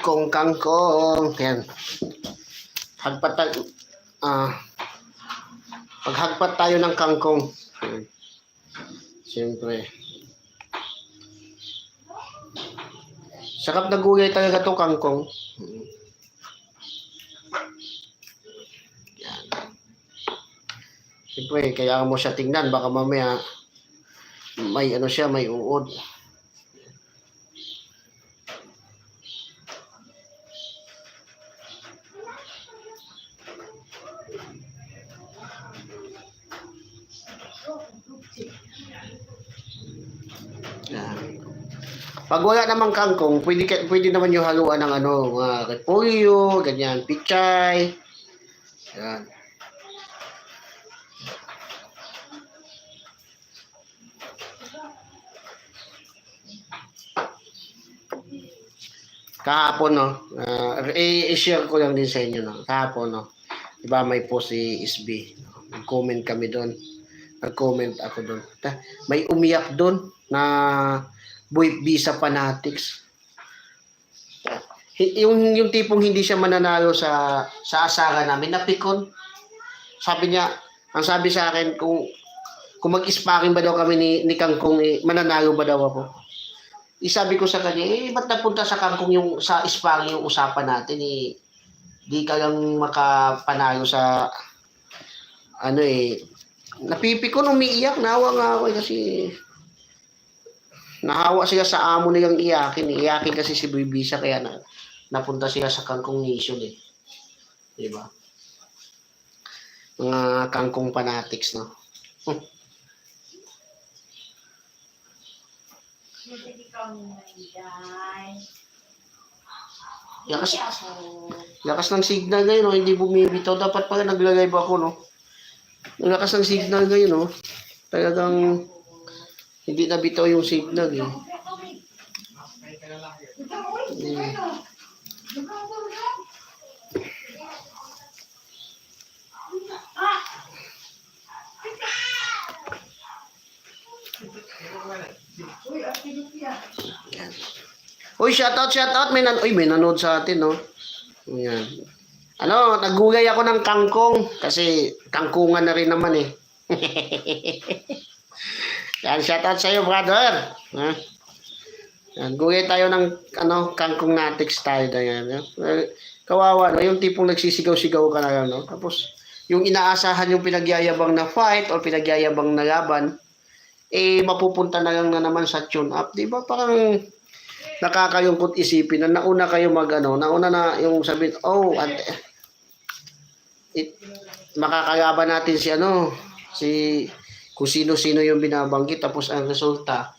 kong kangkong. Yan. Hagpat. Ah. Paghagpat tayo ng kangkong. Yan. Siyempre. Sarap na gulay talaga to kangkong. Yan. Siyempre, kaya mo siya tingnan. Baka mamaya may ano siya, may uod. Pag wala namang kangkong, pwede, pwede naman yung haluan ng ano, mga repolyo, ganyan, pichay. Yan. Kahapon, no, uh, i-share ko lang din sa inyo, no, kahapon, no, di ba may post si SB, nag-comment kami doon, nag-comment ako doon. May umiyak doon na boy visa fanatics. Yung yung tipong hindi siya mananalo sa sa asaga namin, napikon. Sabi niya, ang sabi sa akin kung kung mag-sparring ba daw kami ni, ni Kangkong, eh, mananalo ba daw ako? Isabi ko sa kanya, eh, ba't napunta sa Kangkong yung sa sparring yung usapan natin, eh, di ka lang makapanalo sa ano eh, napipikon, umiiyak, nawa nga ako eh, kasi nahawa sila sa amo nilang iyakin. Iyakin kasi si Bibisa kaya na, napunta sila sa Kangkong Nation eh. Di ba? Mga Kangkong fanatics, no? Yakas, lakas ng signal ngayon, no? hindi bumibitaw. Dapat pala nagla-live ako, no? Ang lakas ng signal ngayon, no? Talagang hindi nabitaw yung signal, eh. Yan. Uy, shoutout, shoutout. May, nan Uy, may nanood sa atin, no? Yan. Ano, nagugay ako ng kangkong kasi kangkungan na rin naman eh. Yan, shoutout sa iyo, brother. Ha? Yan, tayo ng ano, kangkong natics tayo. Yan. Kawawa, no? yung tipong nagsisigaw-sigaw ka na no? Tapos, yung inaasahan yung pinagyayabang na fight or pinagyayabang na laban, eh, mapupunta na lang na naman sa tune up. Di ba? Parang nakakayungkot isipin na nauna kayo mag ano, nauna na yung sabihin, oh, ante, it, makakalaban natin si ano, si kung sino-sino yung binabanggit tapos ang resulta.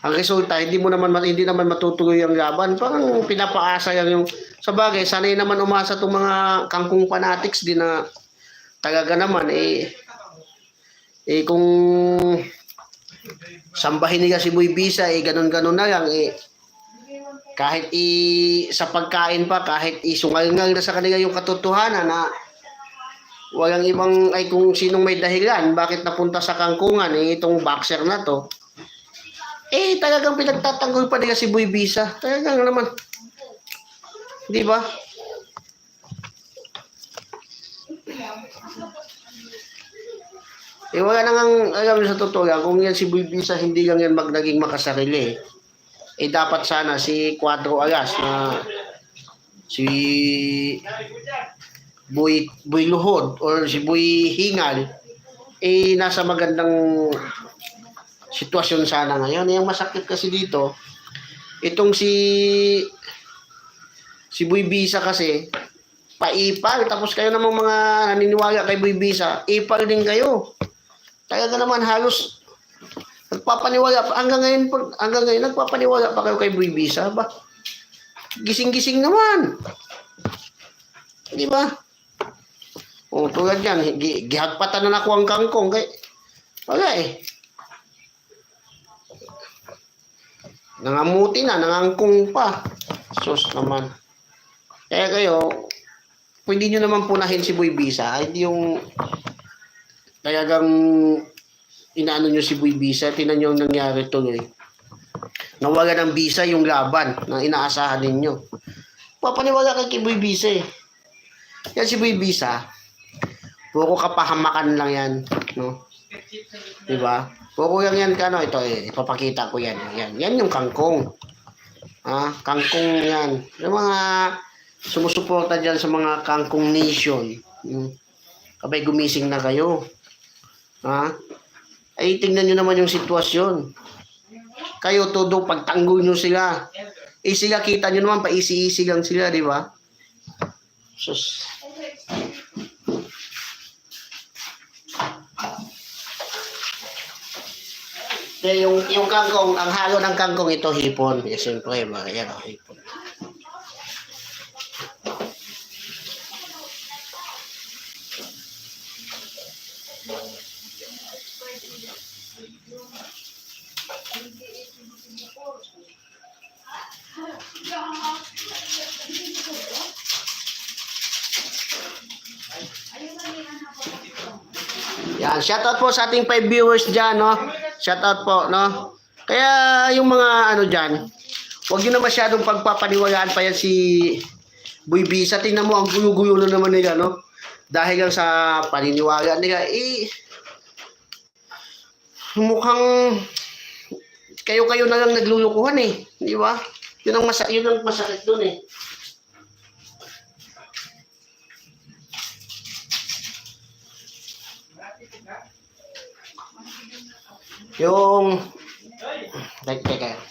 Ang resulta hindi mo naman hindi naman matutuloy ang laban. Parang pinapaasa lang yung sa bagay sanay naman umasa tong mga kangkong fanatics din na talaga naman eh eh kung sambahin nila si Boy Bisa eh ganun-ganun na lang eh kahit i sa pagkain pa kahit isungal-ngal na sa kanila yung katotohanan na walang ibang ay kung sinong may dahilan bakit napunta sa kangkungan eh itong boxer na to eh talagang pinagtatanggol pa nila si Boy Bisa. Talagang naman. Di ba? Eh wala nang alam sa totoo lang, kung yan si Boy Bisa hindi lang yan mag naging makasarili eh dapat sana si Cuadro Alas na si Boy, Boy Luhod or si Boy Hingal eh nasa magandang sitwasyon sana ngayon. Yung masakit kasi dito, itong si si Boy Bisa kasi paipal tapos kayo namang mga naniniwala kay Boy Bisa, ipal din kayo. Talaga naman halos nagpapaniwala pa hanggang ngayon hanggang ngayon nagpapaniwala pa kayo kay Boy Bisa ba? Gising-gising naman. Di ba? O tulad yan, gi- gihagpatan na ako ang kangkong. Kay, wala eh. Nangamuti na, nangangkong pa. Sus naman. Kaya kayo, pwede nyo naman punahin si Boy Bisa. Hindi yung talagang inaano nyo si Boy Bisa. Tinan nyo ang nangyari tuloy. nawala ng visa yung laban na inaasahan ninyo. Papaniwala kay Kiboy Bisa eh. Yan si Boy Bisa, puro kapahamakan lang yan, no? Diba? Puro lang yan ka? Ito eh, ipapakita ko yan. Yan, yan yung kangkong. Ah, kangkong yan. Yung mga sumusuporta dyan sa mga kangkong nation. Hmm. Kabay gumising na kayo. Ha? Ay, tingnan nyo naman yung sitwasyon. Kayo, todo, pagtanggol nyo sila. Eh, sila, kita nyo naman, paisi-isi lang sila, di ba? Sus. Eh, yung, yung kangkong, ang halo ng kangkong ito, hipon. Eh, siyempre, mga yan, oh, hipon. Yan, shoutout po sa ating 5 viewers dyan, no? Shoutout po, no? Kaya yung mga ano dyan, huwag nyo na masyadong pagpapaniwalaan pa yan si Boy Bisa. Tingnan mo, ang gulo-gulo na naman nila, no? Dahil lang sa paniniwala nila, eh, mukhang kayo-kayo na lang naglulukuhan eh. Di ba? Yun ang, masa yun ang masakit dun eh. Yung... Teka, teka.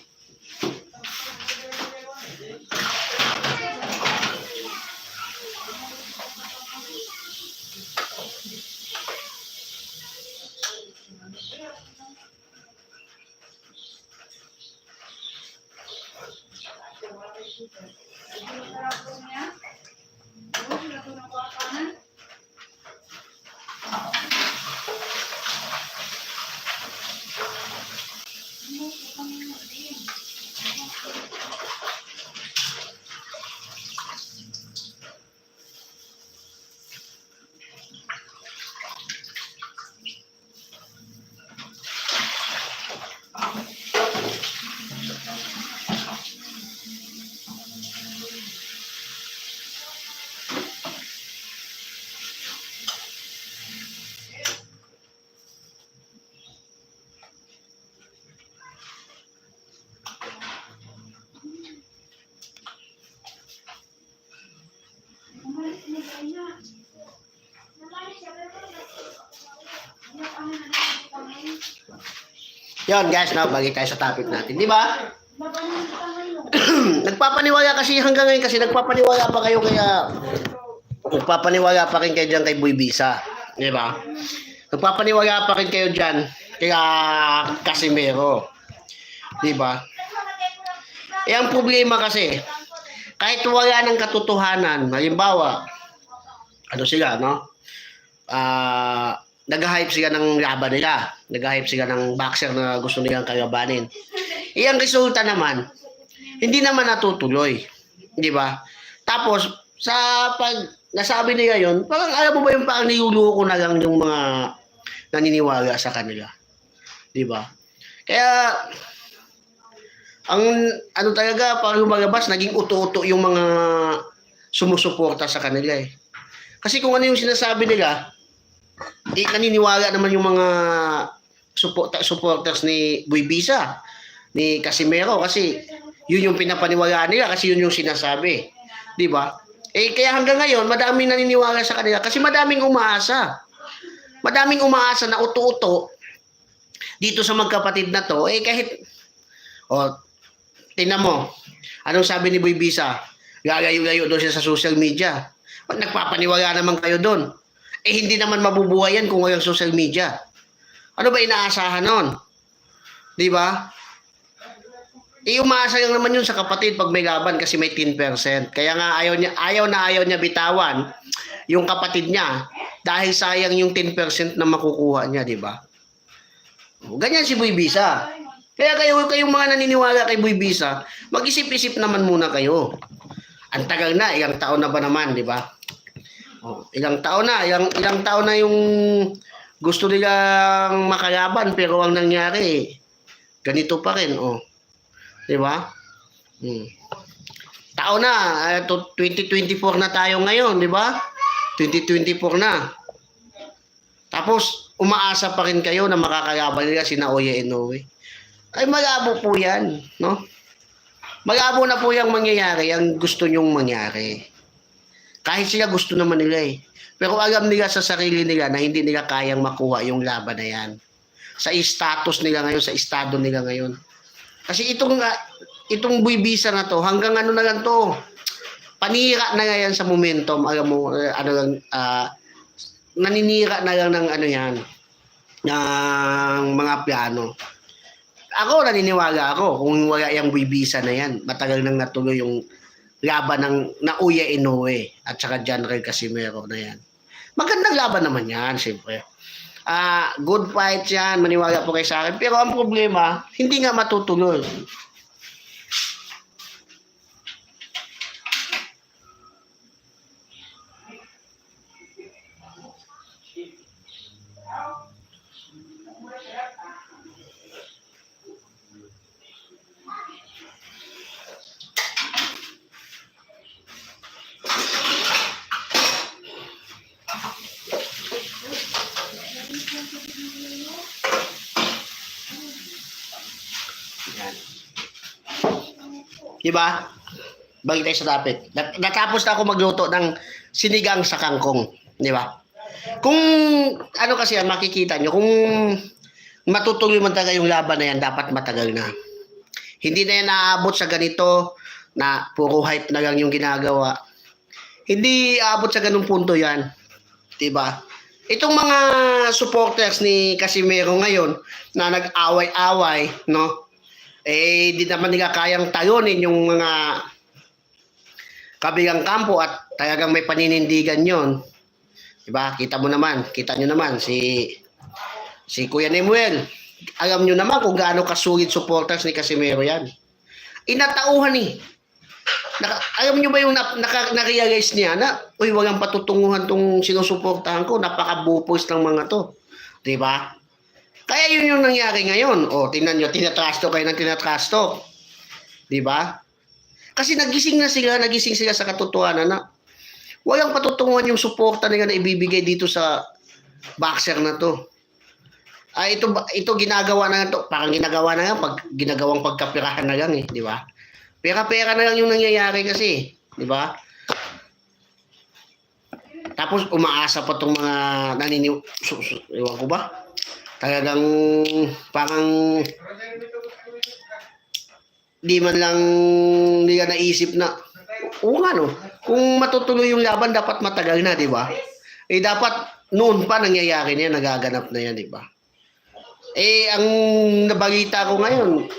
Yun guys, no, bagi tayo sa topic natin. Di ba? nagpapaniwala kasi hanggang ngayon kasi nagpapaniwala pa kayo kaya nagpapaniwala pa rin kayo dyan kay Boy Bisa. Di ba? Nagpapaniwala pa rin kayo dyan kaya Casimero. Di ba? Eh, ang problema kasi, kahit wala ng katotohanan, halimbawa, ano sila, no? Ah, nag-hype sila ng laban nila. Nag-hype sila ng boxer na gusto nilang kalabanin. Eh, ang resulta naman, hindi naman natutuloy. Di ba? Tapos, sa pag nasabi nila yon parang alam mo ba yung parang niluluko na lang yung mga naniniwala sa kanila. Di ba? Kaya, ang ano talaga, parang lumalabas, naging uto-uto yung mga sumusuporta sa kanila eh. Kasi kung ano yung sinasabi nila, eh, naniniwala naman yung mga support, supporters ni Boy Bisa, ni Casimero kasi yun yung pinapaniwalaan nila kasi yun yung sinasabi. 'Di ba? Eh kaya hanggang ngayon madaming naniniwala sa kanila kasi madaming umaasa. Madaming umaasa na uto-uto dito sa magkapatid na to eh kahit oh tingnan mo anong sabi ni Boy Bisa gagayo-gayo doon siya sa social media nagpapaniwala naman kayo doon eh hindi naman mabubuhay yan kung walang social media. Ano ba inaasahan nun? Di ba? Eh, umaasa lang naman yun sa kapatid pag may laban kasi may 10%. Kaya nga ayaw, niya, ayaw na ayaw niya bitawan yung kapatid niya dahil sayang yung 10% na makukuha niya, di ba? Ganyan si Boy Bisa. Kaya kayo, kayong mga naniniwala kay Boy Bisa, mag-isip-isip naman muna kayo. Ang tagal na, ilang taon na ba naman, di ba? Oh, ilang taon na, ilang, ilang taon na yung gusto nilang makalaban pero ang nangyari ganito pa rin, oh. Di ba? Hmm. Tao na, to 2024 na tayo ngayon, di ba? 2024 na. Tapos, umaasa pa rin kayo na makakalaban nila si Naoya Inoue. Ay, malabo po yan, no? Malabo na po yung mangyayari, ang gusto nyong mangyari. Kahit sila gusto naman nila eh. Pero alam nila sa sarili nila na hindi nila kayang makuha yung laban na yan. Sa status nila ngayon, sa estado nila ngayon. Kasi itong ah, itong buibisa na to, hanggang ano na lang to, panira na yan sa momentum, alam mo, eh, ano lang, ah, naninira na lang ng ano yan, ng mga piano. Ako, naniniwala ako, kung wala yung buibisa na yan, matagal nang natuloy yung laban ng Nauya Inoue at saka John Ray Casimero na yan. Magandang laban naman yan, siyempre. Ah, good fight yan, maniwala po kayo sa akin. Pero ang problema, hindi nga matutuloy. Yan. Diba? Balik tayo sa topic. Nat- Natapos na ako magluto ng sinigang sa kangkong. Di ba? Kung ano kasi yan, makikita nyo, kung matutuloy man talaga yung laban na yan, dapat matagal na. Hindi na yan naabot sa ganito na puro hype na lang yung ginagawa. Hindi aabot sa ganung punto yan. Diba? Itong mga supporters ni Casimero ngayon na nag-away-away, no? Eh, di naman nila kayang talunin yung mga kabilang kampo at talagang may paninindigan yon. Diba? Kita mo naman, kita nyo naman si si Kuya Nemuel. Alam nyo naman kung gaano kasulit supporters ni Casimero yan. Inatauhan eh. Naka, alam nyo ba yung na, naka, na-realize niya na, uy, walang patutunguhan tong sinusuportahan ko, napaka-bupos ng mga to. Di ba? Kaya yun yung nangyari ngayon. O, tingnan nyo, tinatrasto kayo ng tinatrasto. Di ba? Kasi nagising na sila, nagising sila sa katotohanan na walang patutunguhan yung suporta nila na ibibigay dito sa boxer na to. Ah, ito, ito ginagawa na to. Parang ginagawa na lang pag ginagawang pagkapirahan na lang eh, di ba? Pera-pera na lang yung nangyayari kasi, di ba? Tapos umaasa pa tong mga naniniw... Ewan ko ba? Talagang parang di man lang nila naisip na oo nga no, kung matutuloy yung laban dapat matagal na, di ba? Eh dapat noon pa nangyayari na yan, nagaganap na yan, di ba? Eh, ang nabalita ko ngayon,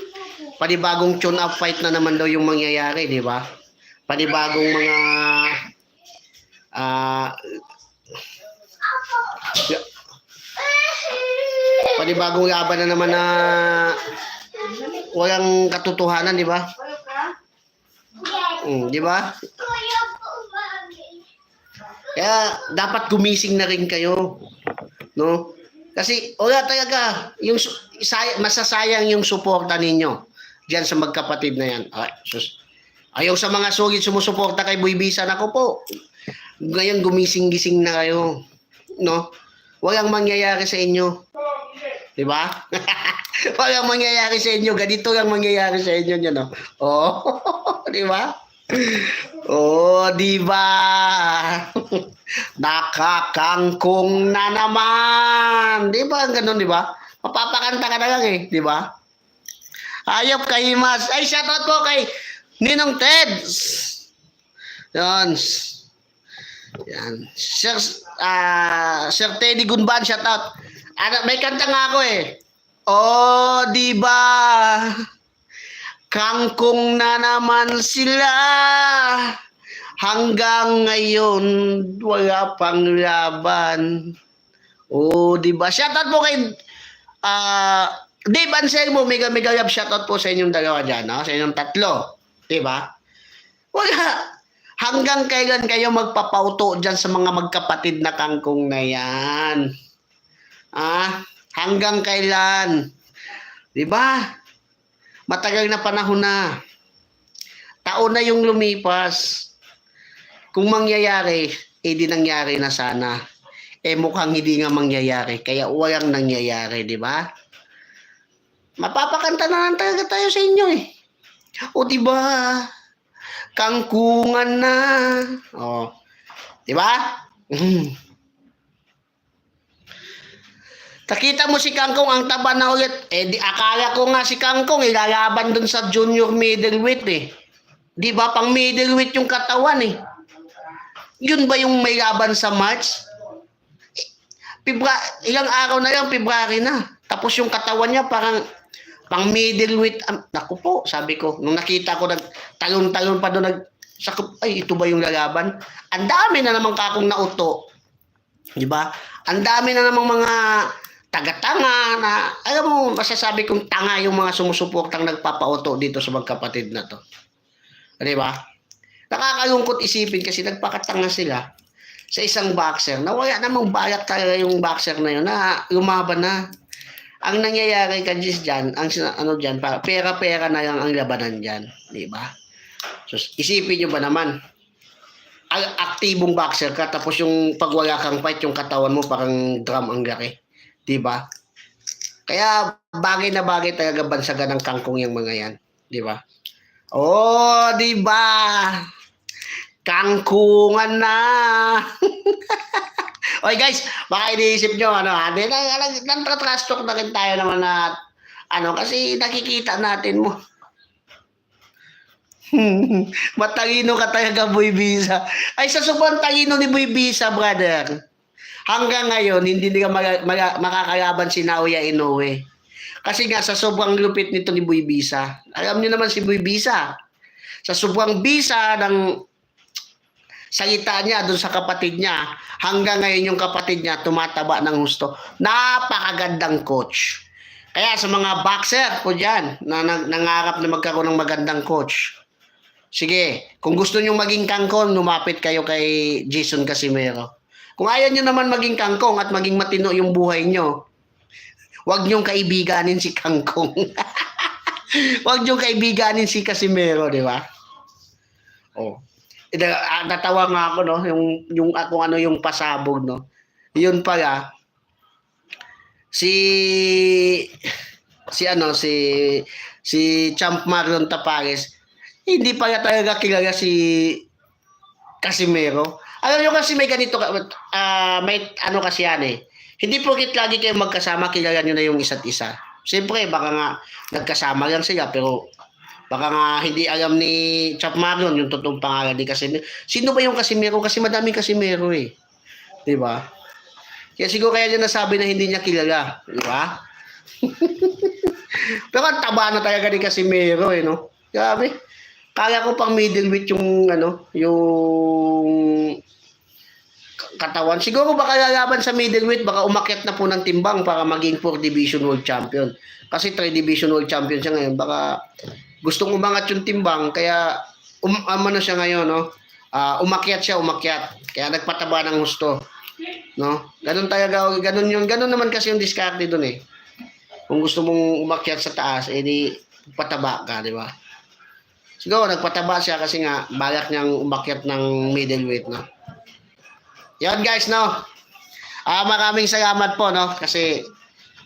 panibagong tune-up fight na naman daw yung mangyayari, di ba? Panibagong mga ah panibagong laban na naman na walang katotohanan, di ba? Mm, di ba? Kaya dapat gumising na rin kayo. No? Kasi wala talaga yung masasayang yung suporta ninyo diyan sa magkapatid na yan. Ay, sus. Ayaw sa mga sugid sumusuporta kay Boy Bisa nako po. Ngayon gumising-gising na kayo. No? Walang mangyayari sa inyo. Di ba? Walang mangyayari sa inyo. Ganito lang mangyayari sa inyo. Yun, no? Oh, di ba? Oh, di ba? Nakakangkong na naman. Di ba? Ganun, di ba? Mapapakanta ka na lang eh. Di ba? Ayop kay Mas. Ay, shoutout po kay Ninong Ted. Yan. Yan. Sir, ah, Sir Teddy Gunban, shoutout. Ano, may kanta nga ako eh. Oh, di ba? Kangkong na naman sila. Hanggang ngayon, wala pang laban. Oh, di ba? Shoutout po kay ah Dave Anselmo, mega mega love shoutout po sa inyong dalawa dyan, no? sa inyong tatlo. Di ba? Wala. Hanggang kailan kayo magpapauto dyan sa mga magkapatid na kangkong na yan? Ah, hanggang kailan? Di ba? Matagal na panahon na. Taon na yung lumipas. Kung mangyayari, eh nangyari na sana. Eh mukhang hindi nga mangyayari. Kaya walang nangyayari, di ba? Mapapakanta na lang talaga tayo sa inyo eh. O di ba? Kangkungan na. O. Di ba? Takita mo si Kangkong ang taba na ulit. Eh di akala ko nga si Kangkong ilalaban dun sa junior middleweight eh. Di ba pang middleweight yung katawan eh. Yun ba yung may laban sa March? Eh, Febra ilang araw na lang, February na. Tapos yung katawan niya parang pang middleweight. Um, naku po, sabi ko. Nung nakita ko, nag, talon-talon pa doon, nag, sakop, ay, ito ba yung lalaban? Ang dami na namang kakong nauto. Di ba? Ang dami na namang mga taga-tanga na, alam mo, masasabi kong tanga yung mga sumusuportang nagpapauto dito sa magkapatid na to. Di ba? Nakakalungkot isipin kasi nagpakatanga sila sa isang boxer na wala namang balak talaga yung boxer na yun na lumaban na. Ang nangyayari ka dyan, ang ano dyan, pera-pera na lang ang labanan dyan. Di ba? So, isipin nyo ba naman, aktibong boxer ka, tapos yung pag wala kang fight, yung katawan mo parang drum ang laki. Di ba? Kaya bagay na bagay talaga bansagan ng kangkong yung mga yan. Di ba? Oh, di ba? Kangkungan na. Oy guys, baka iniisip nyo, ano, ah, di na, nang talk na rin tayo naman na, ano, kasi nakikita natin mo. Matalino ka talaga, Boy Bisa. Ay, sa sobrang talino ni Boy Bisa, brother. Hanggang ngayon, hindi nila maga- maga- makakalaban si Naoya Inoue. Kasi nga, sa sobrang lupit nito ni Boy Bisa. Alam niyo naman si Boy Bisa. Sa sobrang bisa ng salita niya doon sa kapatid niya, hanggang ngayon yung kapatid niya tumataba ng gusto. Napakagandang coach. Kaya sa mga boxer ko dyan, na nang- nangarap na magkaroon ng magandang coach, Sige, kung gusto nyo maging kangkong, lumapit kayo kay Jason Casimero. Kung ayaw nyo naman maging kangkong at maging matino yung buhay nyo, huwag nyong kaibiganin si kangkong. huwag nyong kaibiganin si Casimero, di ba? Oh. Ah, natawa nga ako, no? Yung, yung, ah, kung ano yung pasabog, no? Yun pala, si, si ano, si, si Champ Marion Tapares, hindi pa niya talaga kilala si Casimero. Alam nyo kasi may ganito, ah, may ano kasi yan eh. Hindi porkit lagi kayo magkasama, kilala nyo na yung isa't isa. Siyempre, baka nga nagkasama lang sila, pero baka nga hindi alam ni Chap Marion yung totoong pangalan ni Casimero. Sino ba yung Casimero? Kasi madaming Casimero eh. Di ba? Kaya siguro kaya niya nasabi na hindi niya kilala. Di ba? pero ang taba na talaga ni Casimero eh, no? Grabe. Kaya ko pang middleweight yung ano, yung katawan. Siguro baka lalaban sa middleweight, baka umakyat na po ng timbang para maging 4 division world champion. Kasi 3 division world champion siya ngayon. Baka gustong umangat yung timbang, kaya um, ano siya ngayon, no? Ah, umakyat siya, umakyat. Kaya nagpataba ng gusto. No? Ganun talaga, ganun yung, ganun naman kasi yung diskarte doon eh. Kung gusto mong umakyat sa taas, edi pataba ka, di ba? Siguro nagpataba siya kasi nga balak niyang umakyat ng middleweight, no? Yan guys, no? Ah, maraming salamat po, no? Kasi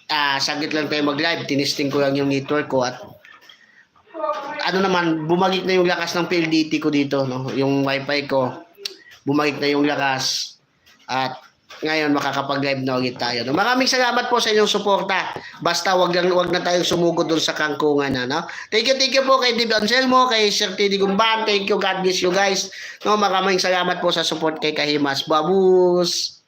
ah saglit lang tayo mag-live, tinisting ko lang yung network ko at ano naman, bumagik na yung lakas ng PLDT ko dito, no? Yung wifi ko, bumagik na yung lakas. At ngayon makakapag-live na ulit tayo. No? Maraming salamat po sa inyong suporta. Basta wag lang wag na tayong sumugod doon sa kangkungan na, no? Thank you, thank you po kay Dib Anselmo, kay Sir Teddy Gumban. Thank you, God bless you guys. No, maraming salamat po sa support kay Kahimas. Babus.